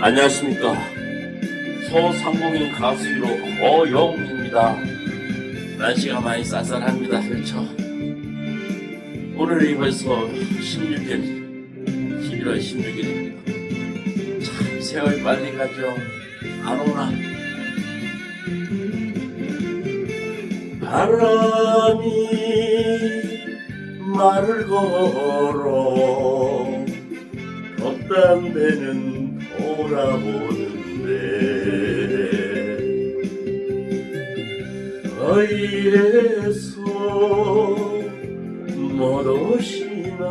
안녕하십니까. 소상공인 가수 1호 고영입니다. 날씨가 많이 쌀쌀합니다. 그렇죠? 오늘이 벌써 16일, 11월 16일입니다. 참 세월 빨리 가죠. 안 오나? 바람이 말을 걸어 데는 돌아보는데 어이래서 못 오시나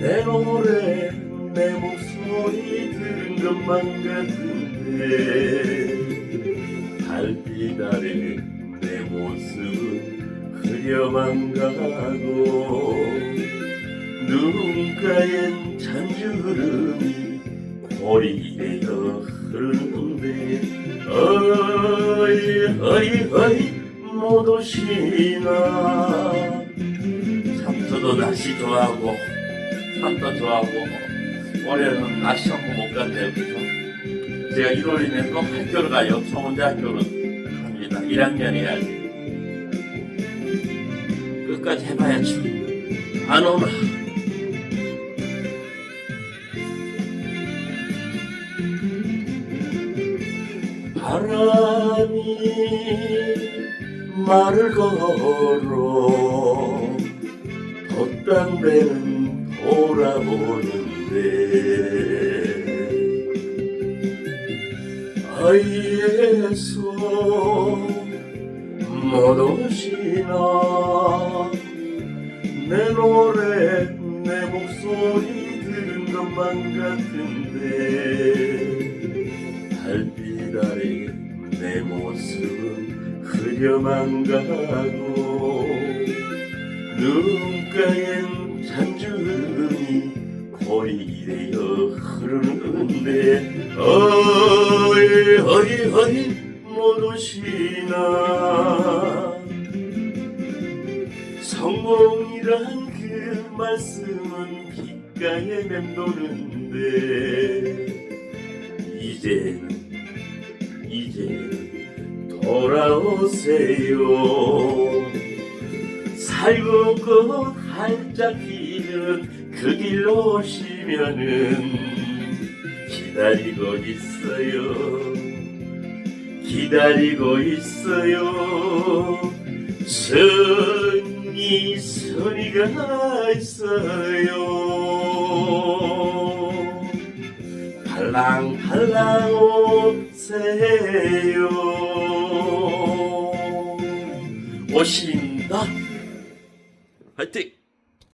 내 노래 내 목소리 들은 것만 같은데 달빛 아래 내 모습은 흐려만 가고 눈가엔 잔주름이 고리 되어 흐르는데 어이 어이 어이 못 오시나. 참 저도 날씨 좋아하고 산도 좋아하고 올해는 날씨 한번 못 간대요 그죠? 제가 1월이면 꼭 학교를 가요. 청원대 학교를 갑니다. 1학년 해야지. 끝까지 해봐야죠. 안 오나 바람이 말을 걸어 데는 돌아보는데 아이에서 못 오시나 내 노래 내 목소리 들은 것만 같은데 달빛 아래 내 모습은 흐려만 가고 눈가엔 잔주름이 고리 되어 흐르는데 어이 어이 어이 못 오시나. 성공이란 그 말씀은 귓가에 맴도는데 이제는 이제는 돌아오세요. 살구꽃 활짝 피는 그 길로 오시면은 기다리고 있어요. 기다리고 있어요. 선이 선이가 있어요. 팔랑팔랑 오세요 오신다. 화이팅